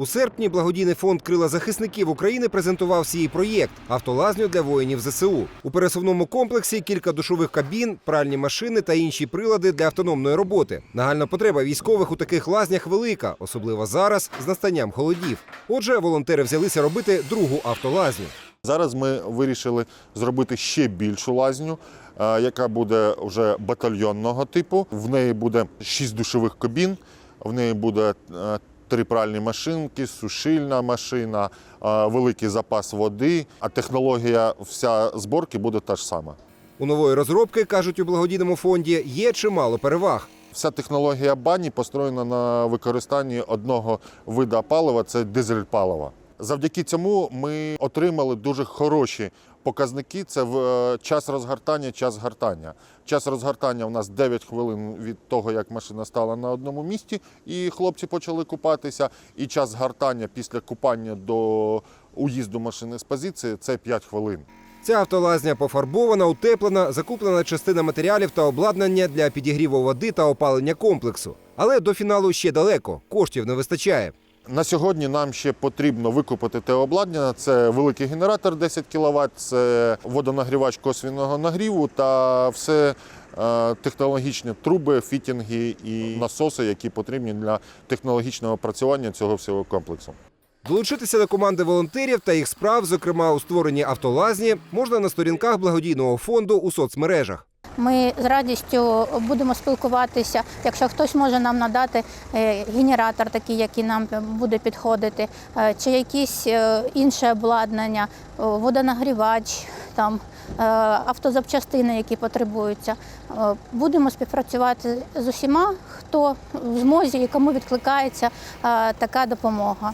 У серпні благодійний фонд Крила захисників України презентував свій проєкт автолазню для воїнів ЗСУ. У пересувному комплексі кілька душових кабін, пральні машини та інші прилади для автономної роботи. Нагальна потреба військових у таких лазнях велика, особливо зараз з настанням холодів. Отже, волонтери взялися робити другу автолазню. Зараз ми вирішили зробити ще більшу лазню, е, яка буде вже батальйонного типу. В неї буде шість душових кабін, в неї буде е, три пральні машинки, сушильна машина, е, великий запас води, а технологія вся зборки буде та ж сама. У нової розробки кажуть у благодійному фонді є чимало переваг. Вся технологія бані построєна на використанні одного вида палива це дизель палива. Завдяки цьому ми отримали дуже хороші показники. Це в е, час розгортання, час гортання. Час розгортання у нас 9 хвилин від того, як машина стала на одному місці, і хлопці почали купатися. І час згортання після купання до уїзду машини з позиції це 5 хвилин. Ця автолазня пофарбована, утеплена, закуплена частина матеріалів та обладнання для підігріву води та опалення комплексу. Але до фіналу ще далеко, коштів не вистачає. На сьогодні нам ще потрібно викупити те обладнання. Це великий генератор 10 кВт, це водонагрівач косвінного нагріву та все е, технологічні труби, фітінги і насоси, які потрібні для технологічного опрацювання цього всього комплексу. Долучитися до команди волонтерів та їх справ, зокрема у створенні автолазні, можна на сторінках благодійного фонду у соцмережах. Ми з радістю будемо спілкуватися. Якщо хтось може нам надати е, генератор, такий, який нам буде підходити, е, чи якісь е, інше обладнання, водонагрівач, там автозапчастини, які потребуються. Будемо співпрацювати з усіма, хто в змозі і кому відкликається така допомога.